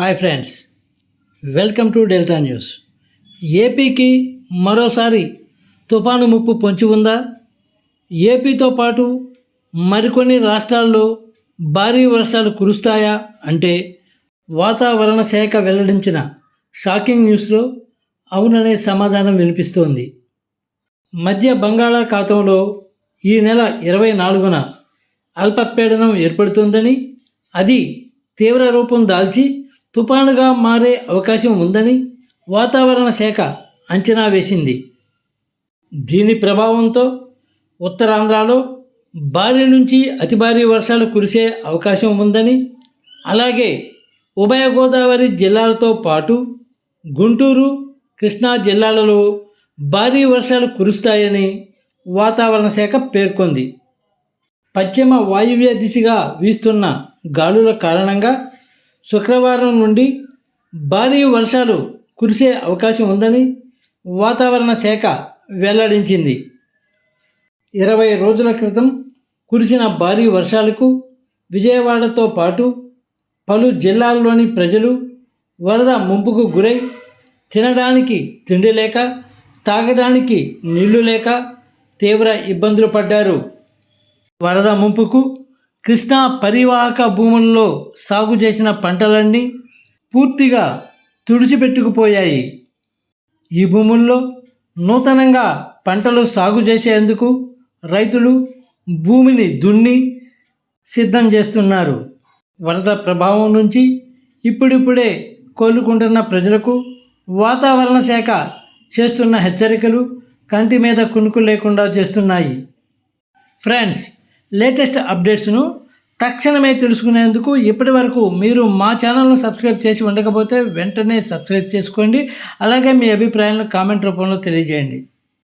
Hi friends welcome to Delta News ఏపీకి మరోసారి తుఫాను ముప్పు పొంచి ఉందా? ఏపీతో పాటు మరికొన్ని రాష్ట్రాల్లో భారీ వర్షాలు కురుస్తాయా అంటే వాతావరణ శాఖ వెల్లడించిన షాకింగ్ న్యూస్లో అవుననే సమాధానం వినిపిస్తోంది. మధ్య బంగాళాఖాతంలో ఈ నెల ఇరవై నాలుగున అల్పపీడనం ఏర్పడుతుందని అది తీవ్ర రూపం దాల్చి తుపానుగా మారే అవకాశం ఉందని వాతావరణ శాఖ అంచనా వేసింది. దీని ప్రభావంతో ఉత్తరాంధ్రలో భారీ నుంచి అతి భారీ వర్షాలు కురిసే అవకాశం ఉందని అలాగే ఉభయ గోదావరి జిల్లాలతో పాటు గుంటూరు కృష్ణా జిల్లాలలో భారీ వర్షాలు కురుస్తాయని వాతావరణ శాఖ పేర్కొంది. పశ్చిమ వాయువ్య దిశగా వీస్తున్న గాలుల కారణంగా శుక్రవారం నుండి భారీ వర్షాలు కురిసే అవకాశం ఉందని వాతావరణ శాఖ వెల్లడించింది. ఇరవై రోజుల క్రితం కురిసిన భారీ వర్షాలకు విజయవాడతో పాటు పలు జిల్లాల్లోని ప్రజలు వరద ముంపుకు గురై తినడానికి తిండి లేక తాగడానికి నీళ్ళు లేక తీవ్ర ఇబ్బందులు పడ్డారు. వరద ముంపుకు కృష్ణా పరివాహక భూముల్లో సాగు చేసిన పంటలన్నీ పూర్తిగా తుడిచిపెట్టుకుపోయాయి. ఈ భూముల్లో నూతనంగా పంటలు సాగు చేసేందుకు రైతులు భూమిని దున్ని సిద్ధం చేస్తున్నారు. వరద ప్రభావం నుంచి ఇప్పుడిప్పుడే కోలుకుంటున్న ప్రజలకు వాతావరణ శాఖ చేస్తున్న హెచ్చరికలు కంటి మీద కునుకు లేకుండా చేస్తున్నాయి. ఫ్రెండ్స్ లేటెస్ట్ అప్డేట్స్ను తక్షణమే తెలుసుకునేందుకు ఇప్పటి వరకు మీరు మా ఛానల్ను సబ్స్క్రైబ్ చేసి ఉండకపోతే వెంటనే సబ్స్క్రైబ్ చేసుకోండి. అలాగే మీ అభిప్రాయాలను కామెంట్ రూపంలో తెలియజేయండి.